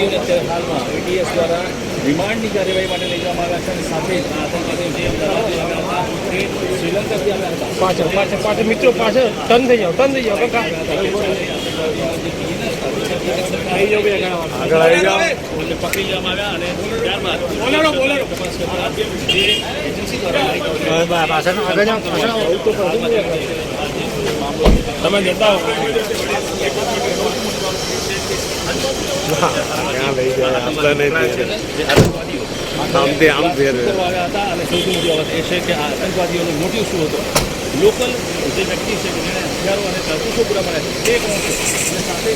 આતંકવાદીઓને અત્યારે હાલમાં એટીએસ દ્વારા રિમાન્ડની કાર્યવાહી માટે લઈ જવામાં આવ્યા છે અને સાથે જ આતંકવાદીઓ જે અમદાવાદથી આવ્યા હતા તે શ્રીલંકાથી આવ્યા હતા. પાછળ પાછળ પાછળ મિત્રો પાછળ. ટન થઈ જાઓ ટન થઈ જાઓ કાકા. આવી જાઓ બે ઘણા આગળ આવી જાઓ. પકડી લેવામાં આવ્યા અને ત્યારબાદ બોલાડો બોલાડો તપાસ કરતા જે એજન્સી દ્વારા પાછળ આગળ જાઓ તમે જતા હો. ક્યાં લઈ જાય આપતા આતંકવાદીઓ આમથી આમ ફેર આવ્યા હતા અને એ છે કે આ આતંકવાદીઓનો મોટિવ લોકલ જે વ્યક્તિ છે જેણે હથિયારો અને તરતો પૂરા પાડ્યા છે તે કોણ છે સાથે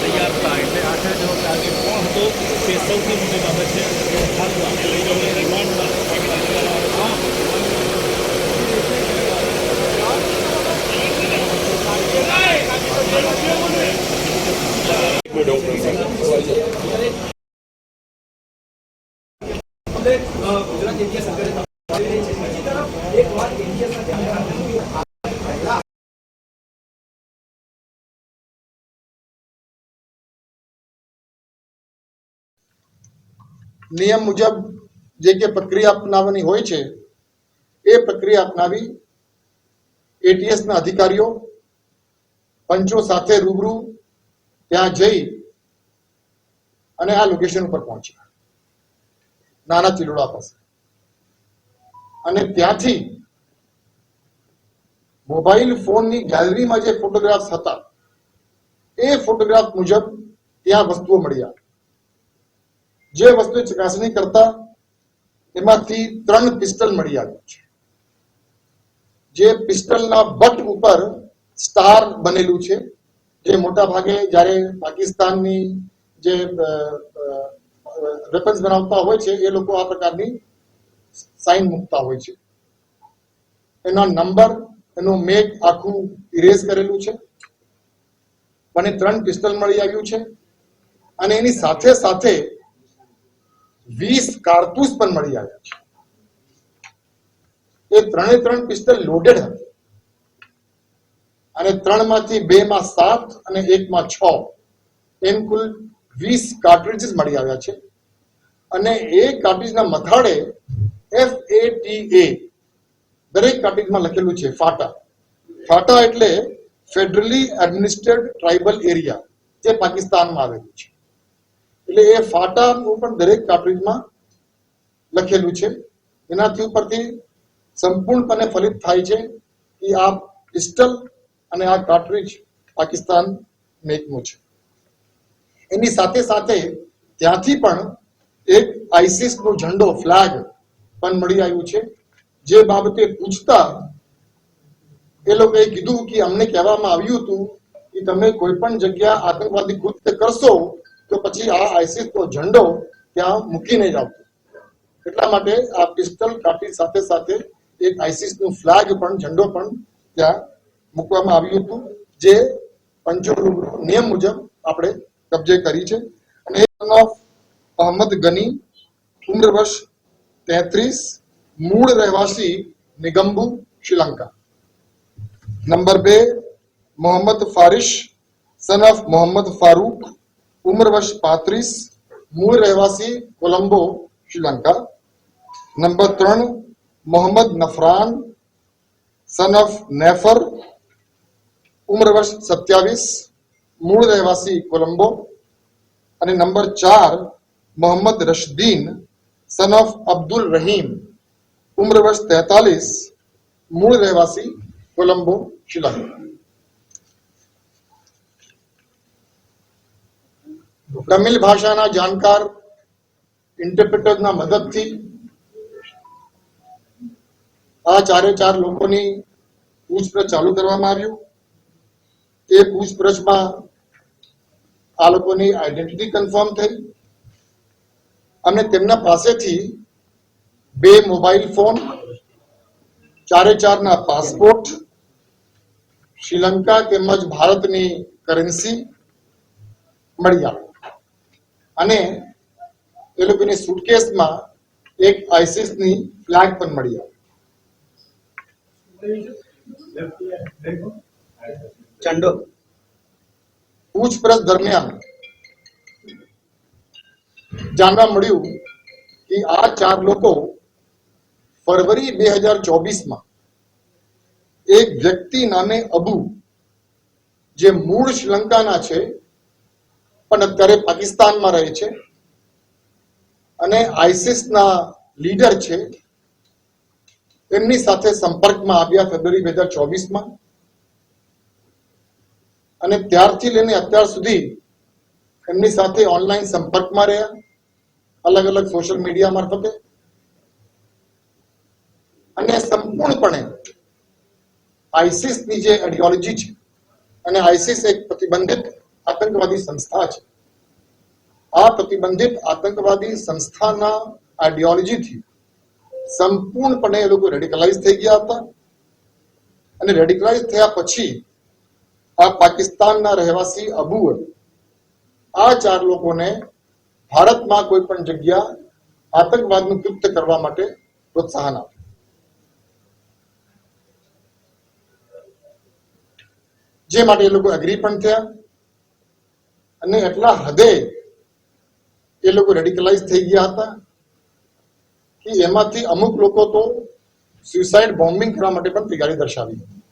તૈયાર હતા એટલે આખરે જો ટાર્ગેટ કોણ હતો તે સૌથી મોટી બાબત છે હાલમાં લઈ જઈને રિમાન્ડમાં કેવી રીતે લેવામાં આવે છે. નિયમ મુજબ જે કે પ્રક્રિયા અપનાવવાની હોય છે એ પ્રક્રિયા અપનાવી એટીએસના અધિકારીઓ પંચો સાથે રૂબરૂ ત્યાં જઈ અને આ લોકેશન ઉપર પહોંચ્યા. નાના ચિલોડા પાસે. અને ત્યાંથી મોબાઈલ ફોનની ગેલેરીમાં જે ફોટોગ્રાફ્સ હતા, એ ફોટોગ્રાફ મુજબ ત્યાં વસ્તુઓ મળ્યા જે વસ્તુ ચકાસણી કરતા એમાંથી ત્રણ પિસ્ટલ મળી આવ્યું છે. જે પિસ્ટલના બટ ઉપર સ્ટાર બનેલું છે. જે મોટા ભાગે જ્યારે પાકિસ્તાનની જે વેપન્સ બનાવતા હોય છે, એ લોકો આ પ્રકારની સાઇન મૂકતા હોય છે. એના નંબર એનું મેક આખું ઇરેઝ કરેલું છે. મને ત્રણ પિસ્તલ મળી આવ્યું છે. અને એની સાથે સાથે વીસ કારતૂસ પણ મળી આવ્યા છે. એ ત્રણે ત્રણ પિસ્તલ લોડેડ હતી. અને ત્રણમાંથી બે માં સાત અને એકમાં છ. એમ કુલ વીસ કાર્ટ્રિજીસ મળી આવ્યા છે. અને એ કાર્ટ્રિજના મથાળે એફ એ ટી એ દરેક કાર્ટ્રિજમાં લખેલું છે ફાટા. ફાટા એટલે ફેડરલી એડમિનિસ્ટ્રેડ ટ્રાઇબલ એરિયા જે પાકિસ્તાનમાં આવેલું છે. એટલે એ ફાટાનું પણ દરેક કાર્ટ્રિજમાં લખેલું છે. એનાથી ઉપરથી સંપૂર્ણપણે ફલિત થાય છે કે આ પિસ્ટલ અને આ કાર્ટ્રિજ પાકિસ્તાન મેકનું છે. એની સાથે સાથે ત્યાંથી પણ એક આઈસીસ નો ઝંડો ફ્લેગ પણ મળી આવ્યું છે. જે બાબતે પૂછતા એ લોકોએ કીધું કે અમને કહેવામાં આવ્યું હતું કે તમે કોઈ પણ જગ્યા આતંકવાદી કૃત્ય કરશો તો પછી આ આઈસીસ નો ઝંડો ત્યાં મૂકીને જ આવતો એટલા માટે આ પિસ્તલ કાઠી સાથે સાથે એક આઈસીસનું ફ્લેગ પણ, ઝંડો પણ ત્યાં મૂકવામાં આવ્યું હતું, જે પંચોલું નિયમ મુજબ આપણે કબજે કરી છે. અને એ son of અહમદ ગની, ઉમ્ર વર્ષ તેત્રીસ, મૂળ રહેવાસી નિગમ્બુ, શ્રીલંકા. નંબર બે, મોહમ્મદ ફારિશ સન ઓફ મોહમ્મદ ફારૂક, ઉંમર વર્ષ પાંત્રીસ, મૂળ રહેવાસી કોલંબો, શ્રીલંકા. નંબર ત્રણ, મોહમ્મદ નફરાન સન ઓફ નેફર ઉંમર વર્ષ સત્યાવીસ, મૂળ રહેવાસી કોલંબો અને નંબર ચાર મોહમ્મદ રશદીન સન ઓફ અબ્દુલ રહીમ. ઉંમર વર્ષ તેતાલીસ, મૂળ રહેવાસી કોલંબો શ્રીલંકા તમિલ ભાષાના જાણકાર ઇન્ટરપ્રિટરના મદદથી આ ચારે ચાર લોકોની પૂછપરછ ચાલુ કરવામાં આવ્યું. એ પૂછપરછમાં આ લોકોની આઈડેન્ટિટી કન્ફર્મ થઈ અને તેમના પાસેથી બે મોબાઈલ ફોન ચારે ચારના પાસપોર્ટ શ્રીલંકા તેમજ ભારતની કરન્સી મળી આવી અને એ લોકોની સુટકેસમાં એક આઈસીસની ફ્લેગ પણ મળી. આવી ચંડો. પૂછપરછ દરમિયાન જાણવા મળ્યું કે આ ચાર લોકો ફરવરી બે હજાર ચોવીસમાં એક વ્યક્તિ નામે અબુ, જે મૂળ શ્રીલંકાના છે પણ અત્યારે પાકિસ્તાનમાં રહે છે અને આઈસીસના લીડર છે. એમની સાથે સંપર્કમાં આવ્યા ફેબ્રુઆરી બે હજાર ચોવીસમાં. અને ત્યારથી લઈને અત્યાર સુધી એમની સાથે ઓનલાઈન સંપર્કમાં રહ્યા. અલગ અલગ સોશિયલ મીડિયા મારફતે. અને સંપૂર્ણપણે આઈસિસની જે આઈડિયોલોજી છે અને આઈસિસ એક પ્રતિબંધિત આતંકવાદી સંસ્થા છે. આ પ્રતિબંધિત આતંકવાદી સંસ્થાના આઈડિયોલોજીથી સંપૂર્ણપણે એ લોકો રેડિકલાઇઝ થઈ ગયા હતા. અને રેડિકલાઇઝ થયા પછી આ પાકિસ્તાનના રહેવાસી અબુએ આ ચાર લોકોને ભારતમાં કોઈ પણ જગ્યા આતંકવાદનું કૃત્ય કરવા માટે પ્રોત્સાહન આપ્યું જે માટે એ લોકો એગ્રી પણ થયા અને એટલા હદે એ લોકો રેડિકલાઇઝ થઈ ગયા હતા કે એમાંથી અમુક લોકો તો સુસાઇડ બોમ્બિંગ કરવા માટે પણ તૈયારી દર્શાવી. હતી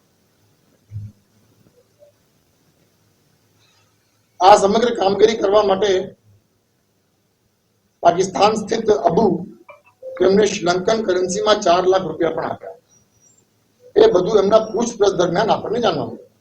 આ સમગ્ર કામગીરી કરવા માટે પાકિસ્તાન સ્થિત અબુ તેમને શ્રીલંકન કરન્સીમાં ચાર લાખ રૂપિયા પણ આપ્યા. એ બધું એમના પૂછપરછ દરમિયાન આપણને જાણવા મળ્યું.